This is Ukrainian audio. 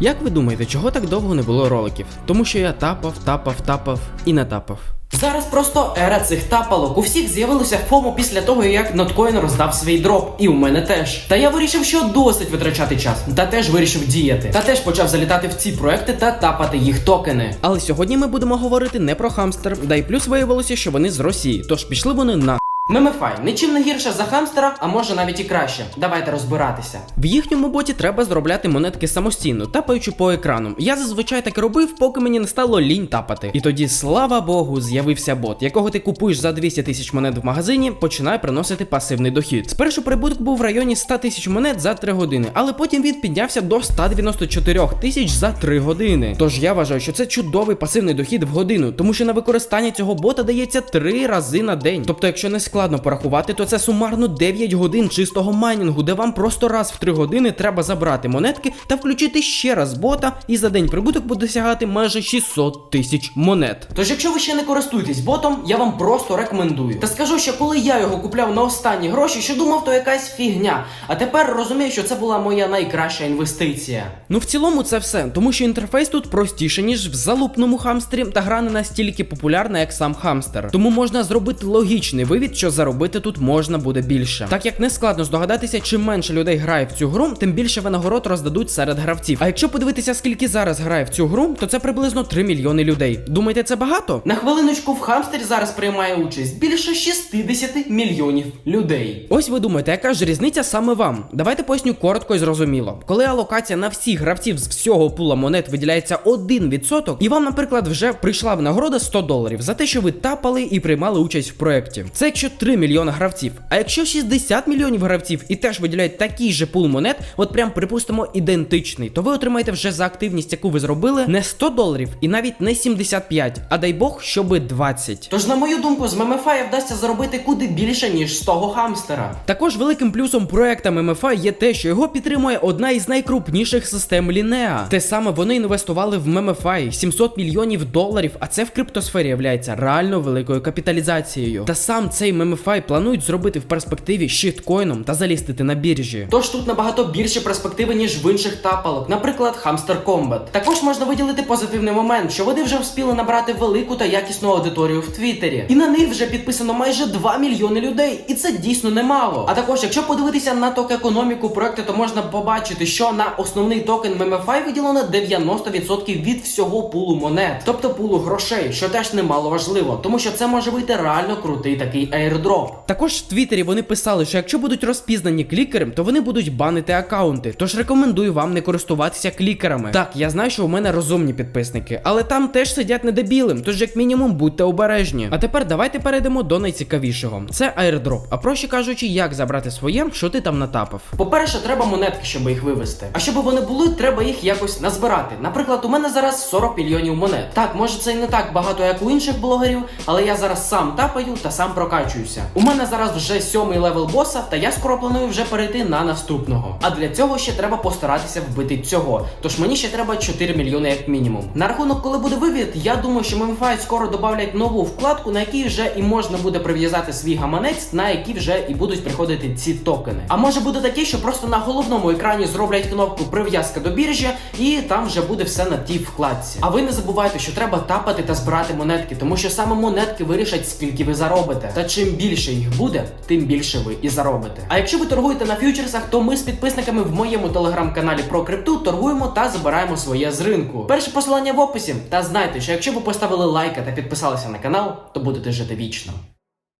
Як ви думаєте, чого так довго не було роликів? Тому що я тапав, тапав, тапав і не тапав. Зараз просто ера цих тапалок. У всіх з'явилося фому після того, як Ноткоін роздав свій дроп, і у мене теж. Та я вирішив, що досить витрачати час. Та теж вирішив діяти. Та теж почав залітати в ці проекти та тапати їх токени. Але сьогодні ми будемо говорити не про хамстер, да й плюс виявилося, що вони з Росії, тож пішли вони на. Мемефай нічим не гірше за хамстера, а може навіть і краще. Давайте розбиратися. В їхньому боті треба зробляти монетки самостійно, тапаючи по екрану. Я зазвичай так робив, поки мені не стало лінь тапати. І тоді, слава Богу, з'явився бот, якого ти купуєш за 200 тисяч монет в магазині, починає приносити пасивний дохід. Спершу прибуток був в районі 100 тисяч монет за 3 години, але потім він піднявся до 194 тисяч за 3 години. Тож я вважаю, що це чудовий пасивний дохід в годину, тому що на використання цього бота дається 3 рази на день. Тобто, якщо не складно порахувати, то це сумарно 9 годин чистого майнінгу, де вам просто раз в 3 години треба забрати монетки та включити ще раз бота, і за день прибуток буде сягати майже 600 тисяч монет. Тож, якщо ви ще не користуєтесь ботом, я вам просто рекомендую. Та скажу, що коли я його купляв на останні гроші, що думав, то якась фігня. А тепер розумію, що це була моя найкраща інвестиція. Ну в цілому це все, тому що інтерфейс тут простіше, ніж в залупному хамстері, та гра не настільки популярна, як сам хамстер. Тому можна зробити логічний вивід, що заробити тут можна буде більше. Так як не складно здогадатися, чим менше людей грає в цю гру, тим більше винагород роздадуть серед гравців. А якщо подивитися, скільки зараз грає в цю гру, то це приблизно 3 мільйони людей. Думаєте, це багато? На хвилиночку в хамстері зараз приймає участь більше 60 мільйонів людей. Ось ви думаєте, яка ж різниця саме вам? Давайте поясню коротко і зрозуміло. Коли алокація на всіх гравців з всього пула монет виділяється 1%, і вам, наприклад, вже прийшла винагорода 100 доларів за те, що ви тапали і приймали участь в проєкті. Це якщо 3 мільйони гравців. А якщо 60 мільйонів гравців і теж виділяють такий же пул монет, от прям припустимо ідентичний, то ви отримаєте вже за активність, яку ви зробили, не 100 доларів і навіть не 75, а дай Бог, щоби 20. Тож, на мою думку, з Мемефая вдасться заробити куди більше, ніж з того хамстера. Також великим плюсом проекта MMFI є те, що його підтримує одна із найкрупніших систем Лінеа. Те саме вони інвестували в MMFI 700 мільйонів доларів, а це в криптосфері являється реально великою капіталізацією. Та сам цей MMFI планують зробити в перспективі щиткоїном та залістити на біржі. Тож тут набагато більше перспективи, ніж в інших тапалок, наприклад, Hamster Combat. Також можна виділити позитивний момент, що вони вже вспіли набрати велику та якісну аудиторію в Твіттері. І на них вже підписано майже 2 мільйони людей, і це дійсно немало. А також, якщо подивитися на ток економіку проекту, то можна побачити, що на основний токен MMFI виділено 90% від всього пулу монет, тобто пулу грошей, що теж немало важливо, тому що це може бути реально крутий такий airdrop. Також в Твіттері вони писали, що якщо будуть розпізнані клікером, то вони будуть банити акаунти. Тож рекомендую вам не користуватися клікерами. Так, я знаю, що у мене розумні підписники, але там теж сидять не дебілим, тож як мінімум будьте обережні. А тепер давайте перейдемо до найцікавішого. Це airdrop, а проще кажучи, як забрати своє, що ти там натапав. По-перше, треба монетки, щоб їх вивести. А щоб вони були, треба їх якось назбирати. Наприклад, у мене зараз 40 мільйонів монет. Так, може це і не так багато, як у інших блогерів, але я зараз сам тапаю та сам прокачуюся. У мене зараз вже сьомий левел боса, та я скоро планую вже перейти на наступного. А для цього ще треба постаратися вбити цього. Тож мені ще треба 4 мільйони як мінімум. На рахунок, коли буде вивід, я думаю, що Memify скоро додавлять нову вкладку, на якій вже і можна буде прив'язати свій гаманець, на який вже і будуть приходити ці токени. А може буде таке, що просто на головному екрані зроблять кнопку прив'язка до біржі, і там вже буде все на тій вкладці. А ви не забувайте, що треба тапати та збирати монетки, тому що саме монетки вирішать, скільки ви заробите. Та чим більше їх буде, тим більше ви і заробите. А якщо ви торгуєте на фьючерсах, то ми з підписниками в моєму телеграм-каналі про крипту торгуємо та забираємо своє з ринку. Перше посилання в описі. Та знайте, що якщо ви поставили лайка та підписалися на канал, то будете жити вічно.